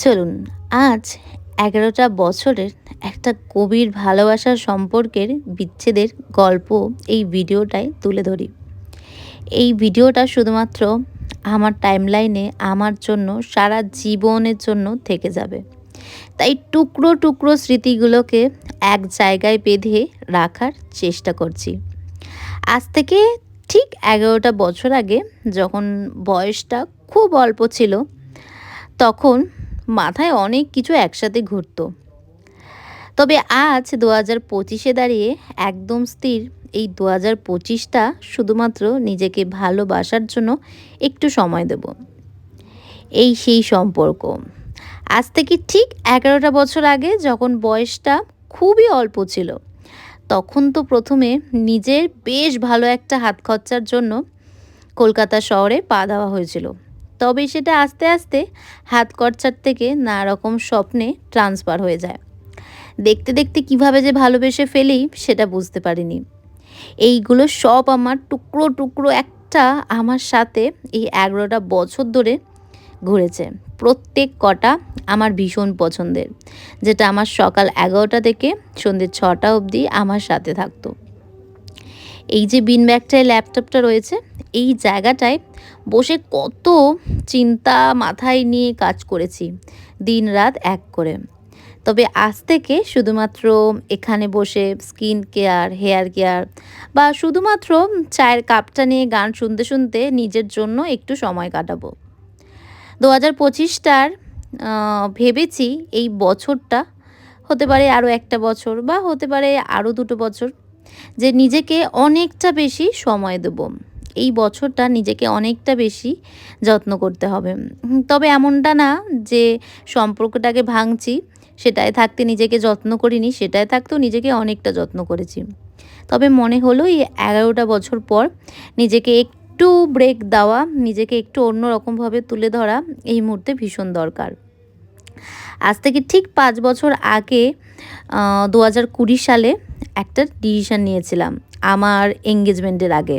চলুন, আজ এগারোটা বছরের একটা গভীর ভালোবাসার সম্পর্কের বিচ্ছেদের গল্প এই ভিডিওটায় তুলে ধরি। এই ভিডিওটা শুধুমাত্র আমার টাইমলাইনে আমার জন্য, সারা জীবনের জন্য থেকে যাবে। তাই টুকরো টুকরো স্মৃতিগুলোকে এক জায়গায় বেঁধে রাখার চেষ্টা করছি। আজ থেকে ঠিক এগারোটা বছর আগে যখন বয়সটা খুব অল্প ছিল, তখন মাথায় অনেক কিছু একসাথে ঘুরতো। তবে আজ দু হাজার পঁচিশে দাঁড়িয়ে একদম স্থির এই দু হাজার পঁচিশটা শুধুমাত্র নিজেকে ভালোবাসার জন্য একটু সময় দেব। এই সেই সম্পর্ক। আজ থেকে ঠিক এগারোটা বছর আগে যখন বয়সটা খুবই অল্প ছিল, তখন তো প্রথমে নিজের বেশ ভালো একটা হাত খরচার জন্য কলকাতা শহরে পা দেওয়া হয়েছিল। তবে সেটা আস্তে আস্তে হাত খরচার থেকে না রকম স্বপ্নে ট্রান্সফার হয়ে যায়। দেখতে দেখতে কীভাবে যে ভালোবেসে ফেলি, সেটা বুঝতে পারিনি। এইগুলো সব আমার টুকরো টুকরো একটা আমার সাথে এই এগারোটা বছর ধরে ঘুরেছে। প্রত্যেক কটা আমার ভীষণ পছন্দের, যেটা আমার সকাল এগারোটা থেকে সন্ধ্যে ছটা অবধি আমার সাথে থাকতো। এই যে বিন ব্যাগটায় ল্যাপটপটা রয়েছে এই জায়গাটায় বসে কত চিন্তা মাথায় নিয়ে কাজ করেছি দিন রাত এক করে। তবে আজ থেকে শুধুমাত্র এখানে বসে স্কিন কেয়ার, হেয়ার কেয়ার বা শুধুমাত্র চায়ের কাপটা নিয়ে গান শুনতে শুনতে নিজের জন্য একটু সময় কাটাবো। দু হাজার পঁচিশটার ভেবেছি এই বছরটা হতে পারে আরও একটা বছর বা হতে পারে আরও দুটো বছর যে নিজেকে অনেকটা বেশি সময় দেব। এই বছরটা নিজেকে অনেকটা বেশি যত্ন করতে হবে। তবে এমনটা না যে সম্পর্কটাকে ভাঙছি সেটাই থাকতে নিজেকে যত্ন করিনি সেটাই থাকতেও নিজেকে অনেকটা যত্ন করেছি। তবে মনে হলো এই এগারোটা বছর পর নিজেকে একটু ব্রেক দেওয়া, নিজেকে একটু অন্য রকমভাবে তুলে ধরা এই মুহূর্তে ভীষণ দরকার। আজ থেকে ঠিক পাঁচ বছর আগে দু হাজার কুড়ি সালে একটা ডিসিশান নিয়েছিলাম, আমার এঙ্গেজমেন্টের আগে।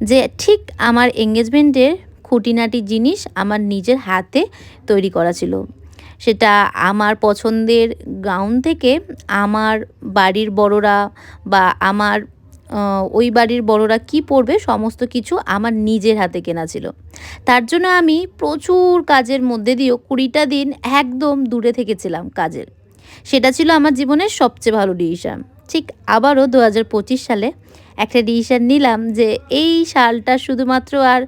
যে ঠিক আমার এঙ্গেজমেন্টের খুঁটিনাটি জিনিস আমার নিজের হাতে তৈরি করা ছিল। সেটা আমার পছন্দের গাউন থেকে আমার বাড়ির বড়রা বা আমার ওই বাড়ির বড়রা কি পরবে সমস্ত কিছু আমার নিজের হাতে কেনা ছিল। তার জন্য আমি প্রচুর কাজের মধ্যে দিয়েও কুড়িটা দিন একদম দূরে থেকেছিলাম কাজের। সেটা ছিল আমার জীবনের সবচেয়ে ভালো ডিসিশান। ঠিক আবারও দু হাজার পঁচিশ সালে একটা ডিসিশান নিলাম যে এই সালটা শুধুমাত্র আর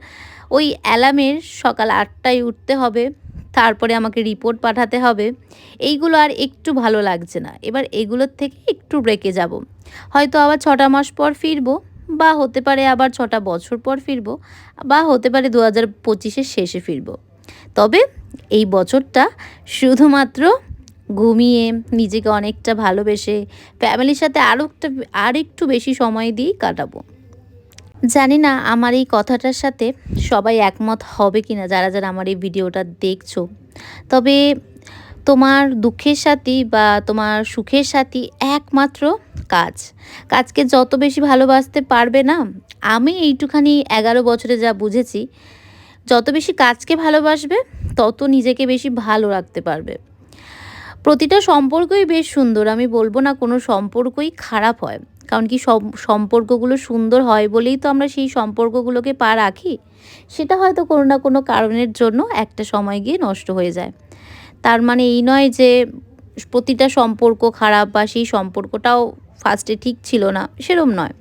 ওই অ্যালার্মের সকাল আটটায় উঠতে হবে, তারপরে আমাকে রিপোর্ট পাঠাতে হবে। এইগুলো আর একটু ভালো লাগছে না। এবার এগুলোর থেকে একটু ব্রেকে যাব। হয়তো আবার ছটা মাস পর ফিরবো বা হতে পারে আবার ছটা বছর পর ফিরবো বা হতে পারে দু হাজার পঁচিশের শেষে ফিরবো। তবে এই বছরটা শুধুমাত্র ঘুমিয়ে নিজেকে অনেকটা ভালোবেসে ফ্যামিলির সাথে আরও একটা, আর একটু বেশি সময় দিয়েই কাটাবো। জানি না আমার এই কথাটার সাথে সবাই একমত হবে কি না যারা যারা আমার এই ভিডিওটা দেখছ। তবে তোমার দুঃখের সাথী বা তোমার সুখের সাথী একমাত্র কাজ। কাজকে যত বেশি ভালোবাসতে পারবে না, আমি এইটুখানি এগারো বছরে যা বুঝেছি, যত বেশি কাজকে ভালোবাসবে, তত নিজেকে বেশি ভালো রাখতে পারবে। প্রতিটা সম্পর্কই বেশ সুন্দর, আমি বলব না কোনো সম্পর্কই খারাপ হয়। কারণ কি সব সম্পর্কগুলো সুন্দর হয় বলেই তো আমরা সেই সম্পর্কগুলোকে পা রাখি? সেটা হয়তো কোনো না কোনো কারণের জন্য একটা সময় গিয়ে নষ্ট হয়ে যায়। তার মানে এই নয় যে প্রতিটা সম্পর্ক খারাপ বা সেই সম্পর্কটাও ফার্স্টে ঠিক ছিল না, সেরম নয়।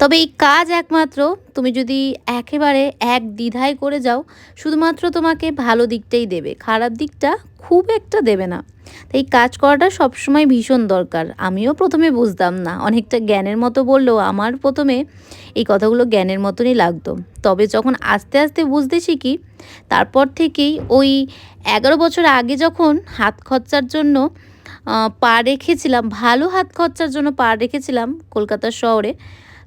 তবে এই কাজ একমাত্র তুমি যদি একেবারে এক দ্বিধায় করে যাও, শুধুমাত্র তোমাকে ভালো দিকটাই দেবে, খারাপ দিকটা খুব একটা দেবে না। তাই কাজ করাটা সবসময় ভীষণ দরকার। আমিও প্রথমে বুঝতাম না, অনেকটা জ্ঞানের মতো বললেও আমার প্রথমে এই কথাগুলো জ্ঞানের মতনই লাগতো। তবে যখন আস্তে আস্তে বুঝতে শিখি, তারপর থেকেই ওই এগারো বছর আগে যখন হাত খরচার জন্য পা রেখেছিলাম, ভালো হাত খরচার জন্য পা রেখেছিলাম কলকাতা শহরে,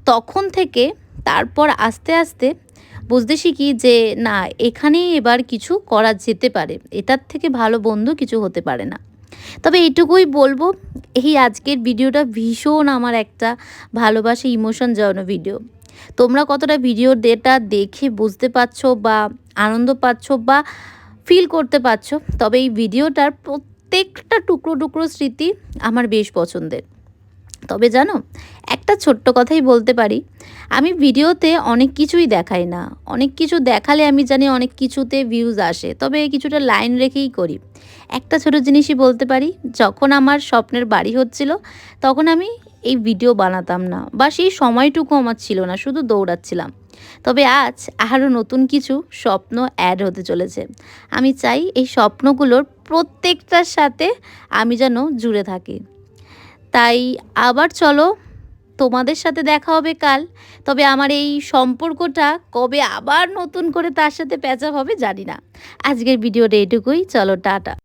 তখন থেকে তারপর আস্তে আস্তে বুঝতে শিখি যে না, এখানেই এবার কিছু করা যেতে পারে। এটার থেকে ভালো বন্ধু কিছু হতে পারে না। তবে এটুকুই বলব, এই আজকের ভিডিওটা ভীষণ আমার একটা ভালোবাসা ইমোশন জড়ানো ভিডিও তোমরা কতটা ভিডিও ডেটা দেখে বুঝতে পারছ বা আনন্দ পাচ্ছ বা ফিল করতে পারছ, তবে এই ভিডিওটার প্রত্যেকটা টুকরো টুকরো স্মৃতি আমার বেশ পছন্দের। তবে জানো, একটা ছোট্ট কথাই বলতে পারি। আমি ভিডিওতে অনেক কিছুই দেখাই না। অনেক কিছু দেখালে আমি জানি অনেক কিছুতে ভিউজ আসে, তবে কিছুটা লাইন রেখেই করি। একটা ছোট জিনিসই বলতে পারি, যখন আমার স্বপ্নের বাড়ি হচ্ছিল, তখন আমি এই ভিডিও বানাতাম না, বা সেই সময়টুকু আমার ছিল না, শুধু দৌড়াচ্ছিলাম। তবে আজ আরও নতুন কিছু স্বপ্ন অ্যাড হতে চলেছে। আমি চাই এই স্বপ্নগুলোর প্রত্যেকটার সাথে আমি যেন জুড়ে থাকি। তাই আবার চলো, তোমাদের সাথে দেখা হবে কাল। তবে আমার এই সম্পর্কটা কবে আবার নতুন করে তার সাথে প্যাঁচাপ হবে জানি না। আজকের ভিডিওটা এটুকুই, চলো, টাটা।